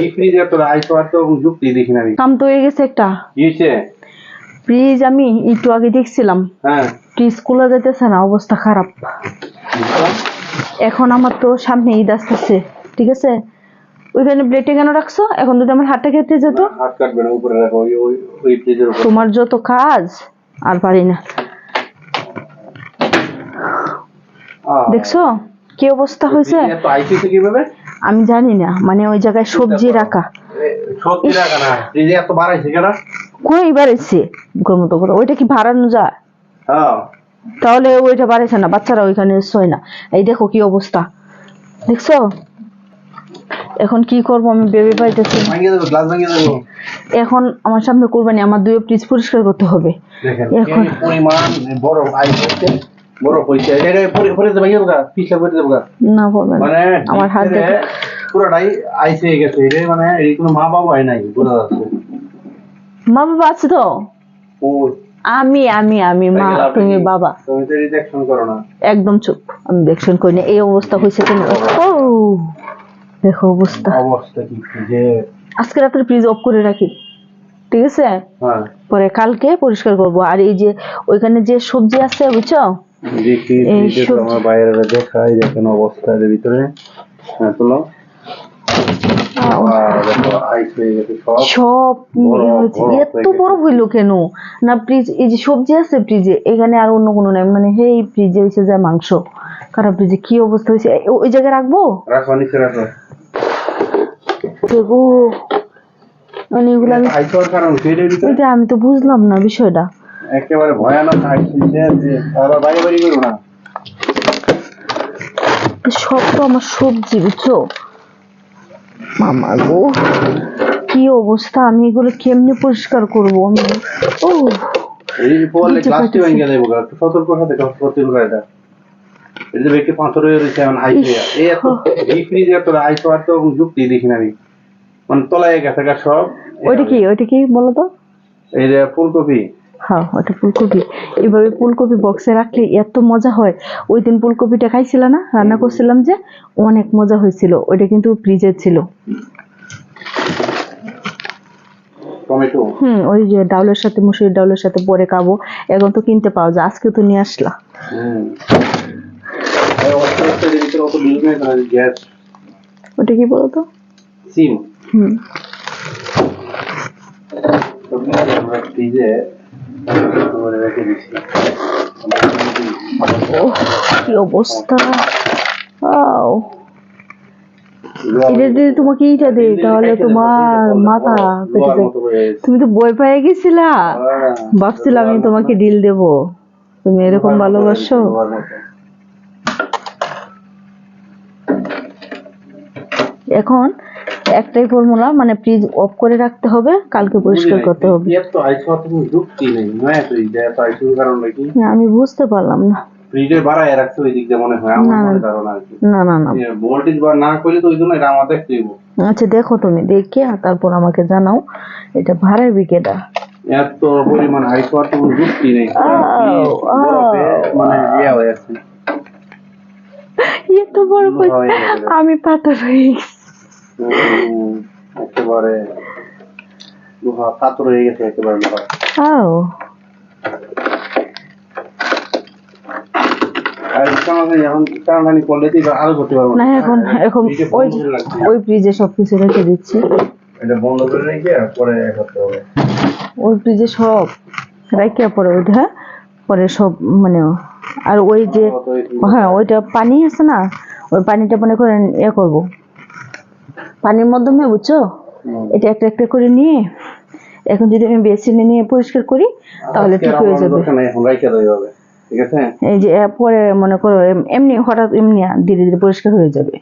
এই ফ্রিজে তোর আইসো আর তো যুক্তি দেখি না আমি। কাম তো হয়ে গেছে একটা। হয়েছে? ফ্রিজ আমি একটু আগে দেখছিলাম। হ্যাঁ। ফ্রিজ খোলা যাইতেছে না অবস্থা খারাপ। এখন আমার তো সামনে ঈদ আসতেছে ঠিক আছে? ওইখানে প্লেটে কেন রাখছো? এখন যদি আমার হাতটা কেটে যেত। হাত কাটবে না উপরে রাখো ওই উপর। তোমার যত কাজ আর পারি না। দেখছ? কি অবস্থা হয়েছে? কীভাবে? আমি জানি না মানে ওই জায়গায় সবজি রাখা। সত্যি রাখা না। ফ্রিজে এত বাড়াইছে কেন কই বাড়াইছে? করে ওইটা কি ভাড়ানো যায়? হ্যাঁ। তাহলে ওইটা বাড়াইছে না বাচ্চারা ওইখানে শোয় না। এই দেখো কি অবস্থা। দেখছ? এখন কি করব আমি ভেবে পাইতেছি ভাঙিয়ে দেবো গ্লাস ভাঙিয়ে দেবো। এখন আমার সামনে কোরবানি আমার দুই পিস পরিষ্কার করতে হবে। এখন- পরিমাণ বড় হচ্ছে বড় হয়েছে। এটা পরে পরে দেবো গা, পিছলা করে দেবো। গা। না। করবে মানে আমার হাত ভিতরে পুরোটাই আইস গেছে। এটা মানে এই কোনো মা বাবা হয় নাই বোঝা যাচ্ছে। মা বাবা আছে তো? আমি আমি আমি মা তুমি বাবা। তুমি তো রিজেকশন করো না। একদম চুপ। আমি দেখছেন কই না। এই অবস্থা হয়েছে কেন? ও দেখো অবস্থা। অবস্থা কি যে। আজকে রাত্রে ফ্রিজ অফ করে রাখি। ঠিক আছে? হ্যাঁ। পরে কালকে পরিষ্কার করব। আর এই যে ওইখানে যে সবজি আছে বুঝছ? দেখি এই ফ্রিজে তো সবজি- আমার বাইরে দেখাই দেখেন অবস্থা এর ভিতরে। হ্যাঁ তোলো। আহ, আর দেখো আইস গেছে সব। সব বড়, হয়েছে। বড় এত বড় হইল কেন? না ফ্রিজ এই যে সবজি আছে ফ্রিজে এখানে আর অন্য কোনো নাই। মানে ফ্রিজে হয়েছে যে মাংস। খারাপ ফ্রিজে কি অবস্থা হয়েছে ওই জায়গায় রাখব? রাখো নিচে রাখো। মানে এগুলো আমি তো বুঝলাম না বিষয়টা। একেবারে ভয়ানক যে আবার বাইরে বাড়ি করো না। সব তো আমার সবজি বুঝছ? মামা গো কি অবস্থা? আমি এগুলো কেমনে পরিষ্কার করব আমি? ও এই ক্লাসটি পারতেছি। ভেঙে গা। একটু সতর্ক সাথে সতর্ক এটা এই যে ব্যক্তি হয়ে রয়েছে এখন হয়ে এই এত এই ফ্রিজে এত হওয়ার তো যুক্তি দেখি না আমি। মানে তলায় গেছে গা সব। ওইটা কি ওইটা কি বলো তো এই যে ফুলকপি। হ্যাঁ ওটা ফুলকপি। এইভাবে ফুলকপি বক্সে রাখলে এত মজা হয়। ওই দিন ফুলকপিটা খাইছিল না? রান্না করছিলাম যে অনেক মজা হয়েছিল। ওইটা কিন্তু ফ্রিজে ছিল। হুম ওই যে ডাউলের সাথে মুসুরির ডাউলের সাথে পরে খাব। এখন তো কিনতে পাওয়া যায় আজকে তো নিয়ে আসলা ওটা কি বলো তো সিম হুম কি অবস্থা? আও তোমাকে এইটা তাহলে তোমার মাথা পেটে তুমি তো বই পেয়ে গেছিলা। ভাবছিলাম আমি তোমাকে ডিল দেব। তুমি এরকম ভালোবাসো? এখন একটাই ফর্মুলা মানে ফ্রিজ অফ করে রাখতে হবে কালকে পরিষ্কার করতে হবে। আমি বুঝতে পারলাম না। বাড়ায় রাখতে ওই দিক দিয়ে মনে হয় আমার না, না। ধারণা না না না। ভোল্টেজ বার না করলে তো ওই জন্য এটা আমার দেখতে আচ্ছা দেখো তুমি দেখে আর তারপর আমাকে জানাও এটা ভাড়ার বিকেটা এত পরিমাণ তো যুক্তি নেই মানে ইয়ে হয়ে আছে। এত বড় আমি পাথর হয়ে গেছি। একেবারে লোহা হয়ে গেছে একেবারে লোহা আও। আর কামাকে এখন টানাটানি করলে তো এবার আরও করতে পারব না। এখন এখন ওই বন্ধ করে রাখতে হবে। ওই ফ্রিজে সবকিছু রেখে দিচ্ছি। এটা বন্ধ করে রেখে পরে করতে হবে। ওই ফ্রিজে সব রেখে পরে ওইটা হ্যাঁ? পরে সব মানে আর ওই যে হ্যাঁ ওইটা পানি আছে না ওই পানিটা মনে করেন ইয়ে করব। পানির মাধ্যমে বুঝছ? এটা একটা একটা করে নিয়ে এখন যদি আমি বেসিনে নিয়ে পরিষ্কার করি তাহলে ঠিক হয়ে যাবে। এই যে পরে মনে করো এমনি হঠাৎ এমনি ধীরে ধীরে পরিষ্কার হয়ে যাবে।